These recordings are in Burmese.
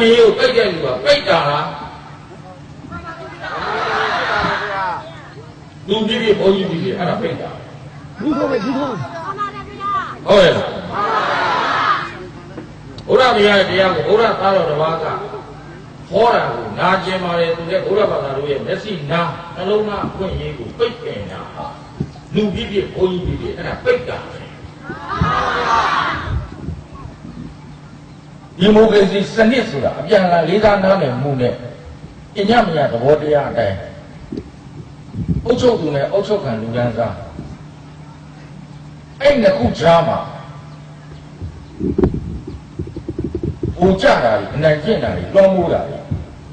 ဒီကိုရေးကိုပိတ်တဲ့လူကပိတ်တာလားလူကြီးကြီးဘုန်းကြီးကြီးအဲ့ဒါပိတ်တာဒီကိုပဲဒီကိုဟုတ်ရဲ့လားဘုရားမြတ်တရားကိုဘုရားသားတော်တစ်ပါးကဟောတာကိုနာကျင်ပါတယ်သူလည်းဘုရားဘာသာတို့ရဲ့မျက်စိနာနှလုံးသားအခွင့်အရေးကိုပိတ်ပင်တာဟာလူကြီးကြီးဘုန်းကြီးကြီးအဲ့ဒါပိတ်တာပဲ ဒီမိုကရေစီစနစ်ဆိုတာအပြန်အလှန်လေးစားနားလည်မှုနဲ့အညမညာသဘောတရားအတိုင်းအုပ်ချုပ်သူနဲ့အုပ်ချုပ်ခံလူဒန်းစားအဲ့ဒီနှစ်ခုကြားမှာဟိုကြတာတွေအနိုင်ကျင့်တာတွေလွှမ်းမိုးတာတွေ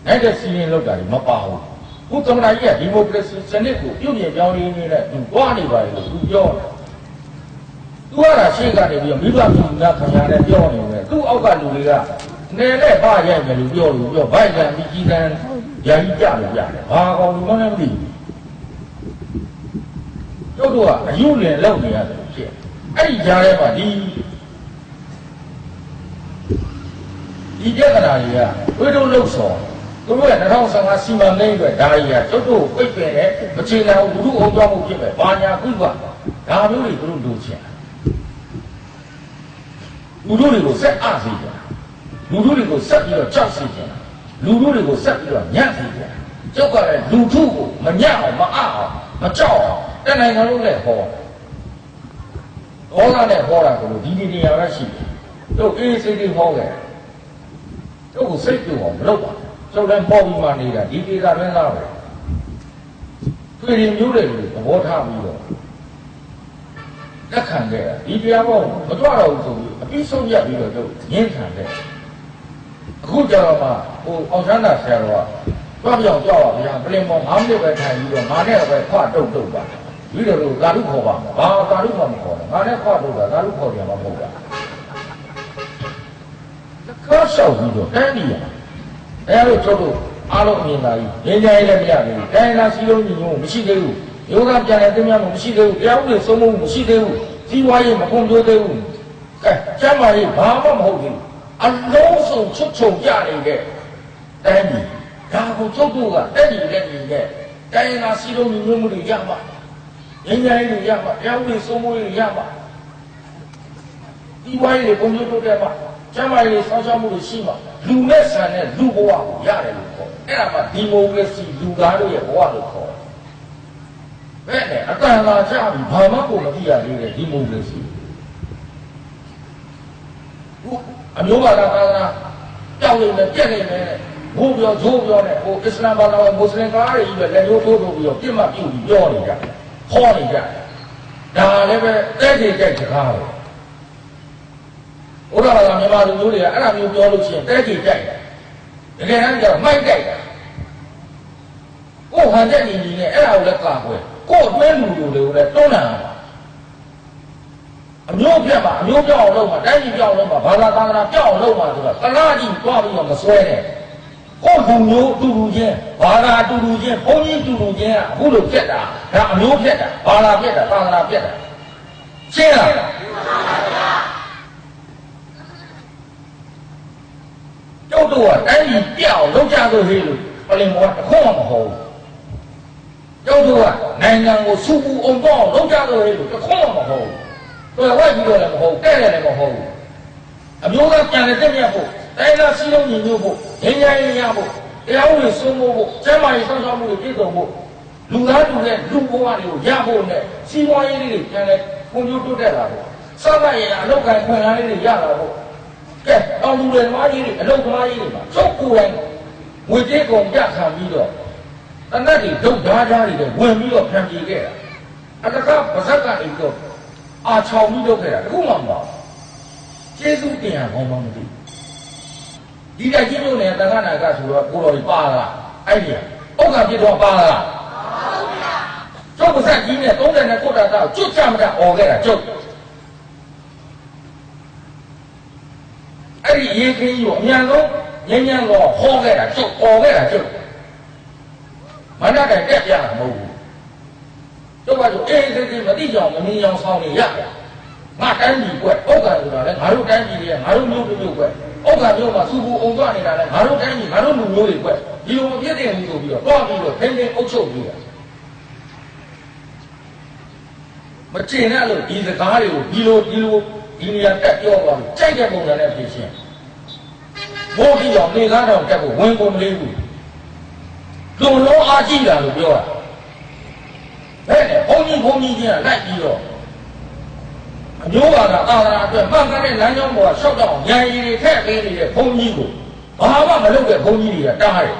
နိုင်တဲ့စီရင်လောက်တာတွေမပါဘူးခုသမ္မတကြီးကဒီမိုကရေစီစနစ်ကိုပြုပြင်ပြောင်းလဲနေတဲ့သူတွားနေပါလေလို့သူပြောတယ် သူကတာရှေ့ကနေပြီးတော့မိဘပြည်သူများခင်ဗျားနဲ့ပြောနေတယ်သူ့အောက်ကလူတွေကနေတဲ့ဘာရိုက်မယ်လို့ပြောလို့ပြောဘိုက်ကံပြီးကြီးတန်းယာကြီးကြလို့ရတယ်ဘာကောင်လူမနဲ့မသိဘူးတို့တို့ကအယုလင်လောက်နေရတယ်ဖြစ်အဲ့ဒီကြားထဲမှာဒီဒီပြဿနာတွေကဝိတုလှုပ်ဆောင်သူတို့က2015စီမံကိန်းအတွက်ဒါကြီးကတို့တို့ပြိတ်ပင်တဲ့မချေနိုင်ဘူးလူထုအောင်ကြောင်းမှုဖြစ်ပဲဘာညာကုကဒါမျိုးတွေတို့လိုချင် လူထုတွေကိုဆက်အားစေကြလူထုတွေကိုဆက်ပြီးတော့ကြောက်စေကြလူထုတွေကိုဆက်ပြီးတော့ညံ့စေကြကျောက်ကလည်းလူထုကိုမညံ့အောင်မအားအောင်မကြောက်အောင်တနိုင်ငံလုံးလည်းဟောဟောလာနဲ့ဟောတာကိုဒီဒီနေရာရရှိတယ်တို့အေးစိတ်တွေဟောခဲ့တို့ကိုစိတ်ပြုအောင်မလုပ်ပါကျုပ်လည်းပေါ်ပြီးမှနေတာဒီဒေသရင်းသားပဲတွေ့ရင်မျိုးတယ်လို့သဘောထားပြီးတော့ လက်ခံခဲ့တာဒီတရားပေါ်မကြွတော့ဘူးဆိုပြီးအပြီးဆုံးရပြီးတော့တို့ငင်းခံခဲ့အခုကြတော့မှဟိုအောင်ချမ်းသာဆရာတော်ကတွားပြောင်ကြောက်ပါဗျာပလင်ပေါ်၅မိနစ်ပဲထိုင်ပြီးတော့ငါနဲ့ပဲခွတုတ်တုတ်ပါပြီးတော့တို့ဓာတုခေါ်ပါဘာဓာတုမှမခေါ်ဘူးငါနဲ့ခွတုတ်တာဓာတုခေါ်ပြန်မှာမဟုတ်တာကောက်လျှောက်ပြီးတော့တန်းနေရအဲလိုတို့တို့အားလုံးအမြင်သာကြီးငင်းကြရဲလည်းမရဘူးတိုင်းလာစီလုံးညီညွတ်မရှိသေးဘူး ယောဂပြန်လဲသိမ်းရမှုမရှိသေးဘူးတရားဥပဒေစိုးမိုးမှုမရှိသေးဘူးကြီးပွားရေးမဖွံ့ဖြိုးသေးဘူးကဲကျမ်းမာရေးဘာမှမဟုတ်ဘူးအလုံးစုံချွတ်ချုံကြနေတဲ့တိုင်းပြည်ဒါကိုကျုပ်တို့ကတက်ညီလက်ညီနဲ့တိုင်းလာစီလုံးညီညွတ်မှုတွေရမှာငင်းကြရဲတွေရမှာတရားဥပဒေစိုးမိုးရေးရမှာကြီးပွားရေးတွေဖွံ့ဖြိုးတိုးတက်မှာကျမ်းမာရေးဆောင်းရှောက်မှုတွေရှိမှာလူနဲ့ဆန်တဲ့လူဘဝကိုရတယ်လို့ခေါ်အဲ့ဒါမှဒီမိုကရေစီလူသားတို့ရဲ့ဘဝလို့ခေါ် တယ်ဘယ်နဲ့အတန်လာကြပြီဘာမှကိုမသိရသေးတဲ့ဒီမိုကရေစီခုအမျိုးဘာသာသာသာကြောက်နေတယ်ပြက်နေတယ်ဘိုးပြောဂျိုးပြောနဲ့ဟိုအစ္စလာမ်ဘာသာဝင်မွတ်စလင်ကားတွေကြီးပဲလက်ညှိုးထိုးထိုးပြီးတော့ပြစ်မှတ်ပြုပြီးပြောနေကြဟောနေကြဒါလည်းပဲတဲ့ကြိတ်ကြိုက်စကားပဲဘုရားဘာသာမြန်မာလူမျိုးတွေကအဲ့ဒါမျိုးပြောလို့ရှိရင်တဲ့ကြိတ်ကြိုက်တယ်တကယ်တမ်းကျတော့မိုက်ကြိုက်တာကိုဟန်တဲ့နေနေနဲ့အဲ့ဒါကိုလည်းကာကွယ် ကိုအတွင်းလူလူတွေကိုလည်းတွန်းလှန်အောင်အမျိုးပြတ်မှာအမျိုးပြောင်းအောင်လုပ်မှာတိုင်းပြည်ပြောင်းအောင်လုပ်မှာဘာသာသာသနာပြောင်းအောင်လုပ်မှာဆိုတာသလားကြီးတွားပြီးတော့မစွဲနဲ့ကိုလူမျိုးတူတူချင်းဘာသာတူတူချင်းဘုန်းကြီးတူတူချင်းကအခုလိုပြက်တာဒါအမျိုးပြက်တာဘာသာပြက်တာသာသနာပြက်တာရှင်းလားကျုပ်တို့ကတိုင်းပြည်ပြောင်းလုပ်ကြလို့ဟေးလို့ပလင်ဘောကတစ်ခုမှမဟုတ်ဘူး ကျုပ်တို့ကနိုင်ငံကိုစူပူအောင်တော့လုပ်ကြလို့ဟေးလို့တစ်ခုမှမဟုတ်ဘူးတော်ဝိုက်ပြီးတော့လည်းမဟုတ်တဲ့တယ်လည်းမဟုတ်ဘူးအမျိုးသားပြန်လည်းတက်မြတ်ဖို့တိုင်းသားစီးလုံးညီညွတ်ဖို့ငြိမ်းချမ်းရေးရဖို့တရားဥပဒေစိုးမိုးဖို့ကျန်းမာရေးစောင့်ရှောက်မှုတွေပြည့်စုံဖို့လူသားလူရဲ့လူဘဝတွေကိုရဖို့နဲ့စီးပွားရေးတွေပြန်လည်းဖွံ့ဖြိုးတိုးတက်လာဖို့စသဖြင့်အလောက်ကန်ခွင့်အားလေးတွေရလာဖို့ကဲအောင်လူတွေသမားကြီးတွေအလုပ်သမားကြီးတွေမှာချုပ်ကိုယ်တိုင်ငွေကြေးကုန်ပြခံပြီးတော့ တနက်တွေဒုတ်ဓားဓားတွေဝင်ပြီးတော့ဖန်ပြေခဲ့တာအတကပါဇက်ကနေပြီးတော့အာချောင်ပြီးလုပ်ခဲ့တာတခုမှမပါဘူးကျေးဇူးတင်ရကောင်းမှမသိဒီကကြီးမျိုးနဲ့တက္ကနာကဆိုတော့ကိုတော်ကြီးပါလားအဲ့ဒီဥက္ကပြစ်တော့ပါလားကျုပ်ပါဇက်ကြီးနဲ့30နဲ့ကိုတာတာကျွတ်ချမတာអော်ခဲ့တာကျုပ်အဲ့ဒီရေခင်းကြီးကိုအမြန်ဆုံးညဉ့်ညံ့တော့ဟောခဲ့တာကျုပ်អော်ခဲ့တာကျုပ် မနက်တိုင်တက်ပြတာမဟုတ်ဘူးကျုပ်ကဆိုအေးအေးအေးမသိကြအောင်မမြင်အောင်ဆောင်းနေရတယ်ငါတိုင်းပြည်ကွက်ဥက္ကံဆိုတာလည်းငါတို့တိုင်းပြည်တွေကငါတို့မျိုးမျိုးကွက်ဥက္ကံမျိုးမှာစူပူအောင်သွားနေတာလည်းငါတို့တိုင်းပြည်ငါတို့လူမျိုးတွေကွက်ဒီလိုမဖြစ်တဲ့ဘူးဆိုပြီးတော့တွားပြီးတော့ထိန်းသိမ်းအုပ်ချုပ်ပြီးတာမကျင်တဲ့လို့ဒီစကားတွေကိုဒီလိုဒီလိုဒီနေရာတက်ပြောသွားလို့ကြိုက်တဲ့ပုံစံနဲ့ဖြစ်ရှင်းဘိုးကြီးအောင်နေကားတော့တက်ဖို့ဝင်ကုန်မလေးဘူး လုံလုံးအားကြည့်တာလို့ပြောတာဘယ်နဲ့ဘုန်းကြီးဘုန်းကြီးချင်းကလိုက်ပြီးတော့အမျိုးဘာသာအာသာအတွက်မှန်ကန်တဲ့လမ်းကြောင်းပေါ်ကရှောက်တော့ရန်ရည်တွေထည့်ပေးနေတဲ့ဘုန်းကြီးကိုဘာမှမလုပ်တဲ့ဘုန်းကြီးတွေကတားတယ်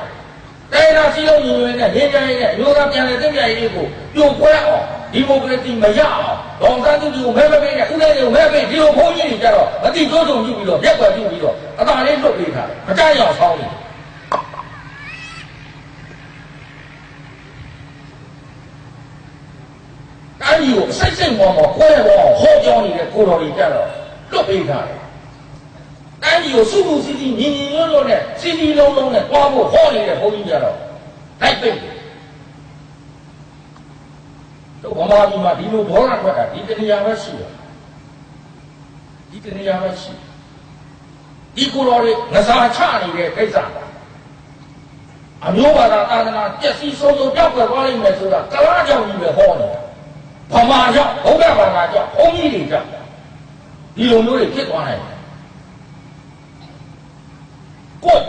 တိုင်းနာစည်းလုံးညီညွတ်တဲ့ရင်းကြရင်နဲ့အမျိုးသားပြန်လည်သိမြတ်ရေးကိုပြိုကွဲအောင်ဒီမိုကရေစီမရအောင်ဒေါန်ကန်သူကိုမဲမပေးနဲ့ဦးလေးကိုမဲပေးဒီလိုဘုန်းကြီးတွေကြတော့မတိကျိုးစုံပြုပြီးတော့ရက်ွယ်ပြုပြီးတော့အသာလေးလွတ်ပေးထားတယ်မကြရအောင်ဆောင်းနေတိုင်းကြီးကို စိတ်စိတ်မောမောခွဲပေါ်ဟောပြောနေတဲ့ကိုတော်ကြီးကြတော့လွတ်ပေးထားတယ်တိုင်းကြီးကိုစုစုစည်းစည်းညီညီညွတ်ညွတ်နဲ့စီစီလုံးလုံးနဲ့တွားဖို့ဟောနေတဲ့ဘုန်းကြီးကြတော့လိုက်ပိတ်တယ်တို့ဗမာပြည်မှာဒီလိုဒေါ်လာထွက်တာဒီတနေရာပဲရှိတယ်ဒီတနေရာပဲရှိဒီကိုတော်တွေငစားချနေတဲ့ကိစ္စအမျိုးဘာသာသာသနာပျက်စီးဆုံးဆုံးပြောက်ွယ်သွားလိမ့်မယ်ဆိုတာကလားကြောင့်ကြီးပဲဟောနေတာ ဗမာကြောင့်ဘုရားဘာသာကြောင့်ဘုန်းကြီးတွေကြောင့်ဒီလိုမျိုးတွေဖြစ်သွားနိုင်တယ်ကိုယ်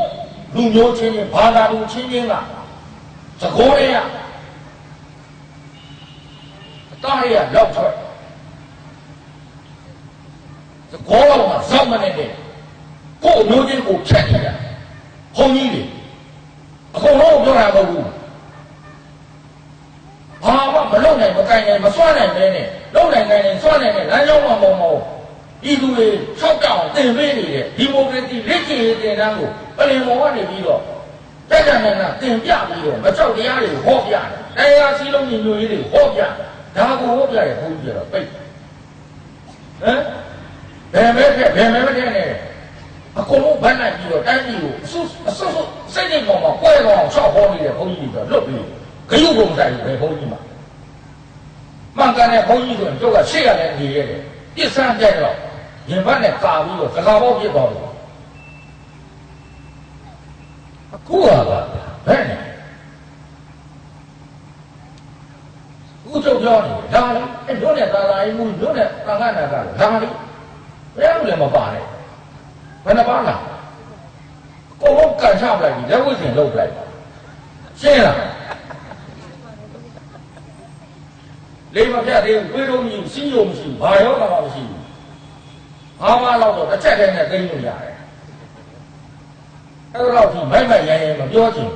လူမျိုးချင်းချင်းဘာသာလူချင်းချင်းကသကောရရတားရလောက်ထွက်သကောလောက်မှာဇောက်မနေတဲ့ကိုယ်အမျိုးချင်းကိုဖြတ်နေတာဘုန်းကြီးတွေအကုန်လုံးပြောတာမဟုတ်ဘူးဘာမှမလုပ် နိုင်မကင်နိုင်မစွမ်းနိုင်ပဲနဲ့လုပ်နိုင်နိုင်ရင်စွမ်းနိုင်တဲ့လမ်းကြောင်းမှမဟုတ်ဘူးဤသူတွေ၆တောင်တင်ပေးနေတဲ့ဒီမိုကရေစီလက်ကျင့်ရေးတင်တန်းကိုပလင်ပေါ်ကနေပြီးတော့တက်ကြနိုင်တာတင်ပြပြီးတော့မကြောက်တရားတွေဟောပြတယ်။တရားစည်းလုံးညီညွတ်ရေးတွေဟောပြတယ်။ဒါကိုဟောပြတဲ့ဘုန်းကြီးကတော့ပိတ်။ဟမ်ဘယ်မဲ့တဲ့ဘယ်မဲ့မတဲ့နဲ့အကုန်လုံးဗန်းလိုက်ပြီးတော့တိုင်းပြည်ကိုအဆုအဆုဆုစိတ်နဲ့ပေါ်မှာကွဲသွားအောင်ချောက်ဟောနေတဲ့ဘုန်းကြီးတွေတော့လွတ်ပြီးဂယုပုံဆိုင်ပဲဘုန်းကြီးမှာ မှန်ကန်တဲ့ဘုန်းကြီးဆိုရင်တို့ကရှေ့ရတဲ့နေရတယ်ပြစ်စမ်းတဲ့တော့ရင်ဘတ်နဲ့ကာပြီးတော့သကာပေါက်ပြစ်သွားတယ်အခုကဘယ်နဲ့ဦးချုပ်ပြောနေဒါလေအဲ့တို့နဲ့သာသာရေးမှုတို့နဲ့သံဃာနာကဒါလေဘယ်လိုလဲမပါနဲ့ဘယ်နှပါလားကိုယ်ကကန်ချပလိုက်ပြီလက်ဝှေ့စင်လုပ်ပလိုက်ရှင်းလား လေးမပြတ်သေးဘူးတွေးတော့မရှိစီးရုံမရှိဘူးဘာရောမှမရှိဘူးအားမလောက်တော့တစ်ချက်တည်းနဲ့သိလို့ရတယ်အဲ့တော့ဒီမိုက်မိုက်ရရင်မပြောချင်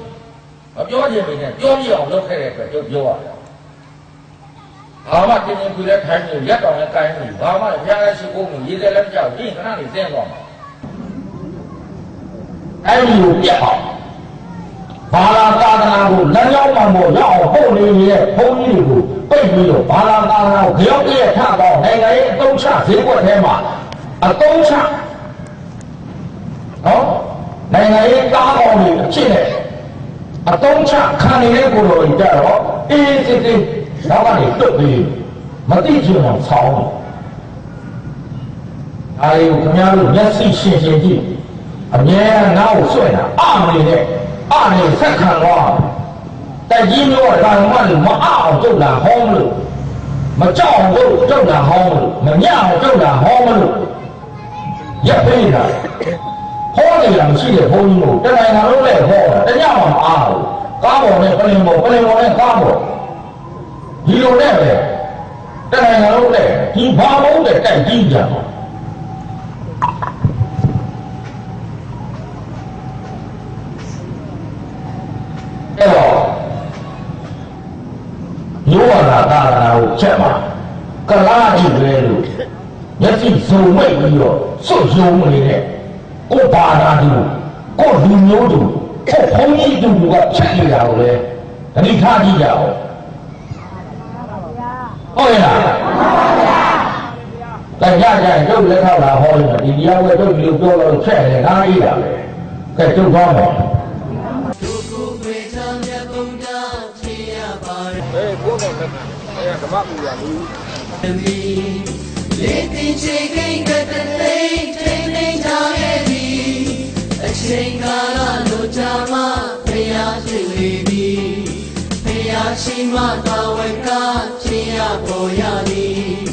မပြောချင်ပေမဲ့ပြောပြအောင်လုပ်ခဲ့တဲ့အတွက်တို့ပြောရတယ်ဘာမှတင်းတင်းကြွလဲထိုင်းနေရက်တော်နဲ့ကိုင်းနေဘာမှဘုရားလည်းရှိဖို့မရေးတယ်လည်းမကြောက်ဘူးခဏနေစင်းသွားမှာအဲ့ဒီကိုပြတ်အောင် ဘာသာသာသနာကိုလမ်းကြောင်းမှမို့ရအောင်ပို့နေရဲ့ဘုန်းကြီးတွေကိုပိတ်ပြီးတော့ဘာသာသာသနာကိုကြောက်ရဲ့ထတော့နိုင်ငံရေးအသုံးချဈေးကွက်ထဲမှာအသုံးချနော်နိုင်ငံရေးကားအောင်တွေအဖြစ်နဲ့အသုံးချခံနေတဲ့ကိုယ်တော်ကြီးကြတော့အေးစစ်စစ်နောက်ကနေတွတ်ပြီးမတိချင်အောင်ဆောင်းတယ်အာယုခင်ဗျားတို့မျက်စိရှင်းရှင်းကြည့်အမြဲငါ့ကိုစွန့်တာအမနေနဲ့ အနေဆက်ခံသွားတက်ကြီးမျိုးကဒါမှမမအောင်ကျုပ်လာဟောင်းလို့မကြောက်အောင်ကျုပ်ကျုပ်လာဟောင်းလို့မမြအောင်ကျုပ်လာဟောင်းမလို့ရက်ပေးတာဟောနေရမရှိတဲ့ဘုန်းကြီးတို့တနိုင်ငံလုံးနဲ့ဟောတာတညမှမအားဘူးကားပေါ်နဲ့ပလင်ပေါ်ပလင်ပေါ်နဲ့ကားပေါ်ဒီလိုနဲ့ပဲတနိုင်ငံလုံးနဲ့ဒီဘာဘုံနဲ့တိုက်ကြည့်ကြပါအဲ့တော့ယော ဝနာသာသနာကိုချက်မှာကလားကြည့်လဲလို့မျက်စိစုံမိတ်ပြီးတော့စွတ်ယုံနေတဲ့ကိုဘာသာသူကိုလူမျိုးသူကိုဘုန်းကြီးသူကချက်နေတာကိုလေတတိထားကြည့်ကြအောင်ဟုတ်ရဲ့လားတကြကြရုပ်လက်ထောက်လာဟောရင်ဒီတရားဝဲတို့ဒီလိုပြောလို့ချက်တယ်ငါအေးတာပဲကဲကျုပ်သွားမယ် ဘောတော့လက်ခံအဲဓမ္မမူရလူလေးတင်ချေကိန်းကတသိထိန်ထိန်ကြောင်းရဲ့ဒီအချိန်ကာလလိုချာမဖျားရှိလေပြီဖျားရှိမှတော်ဝကဖြစ်ရပေါ်ရသည်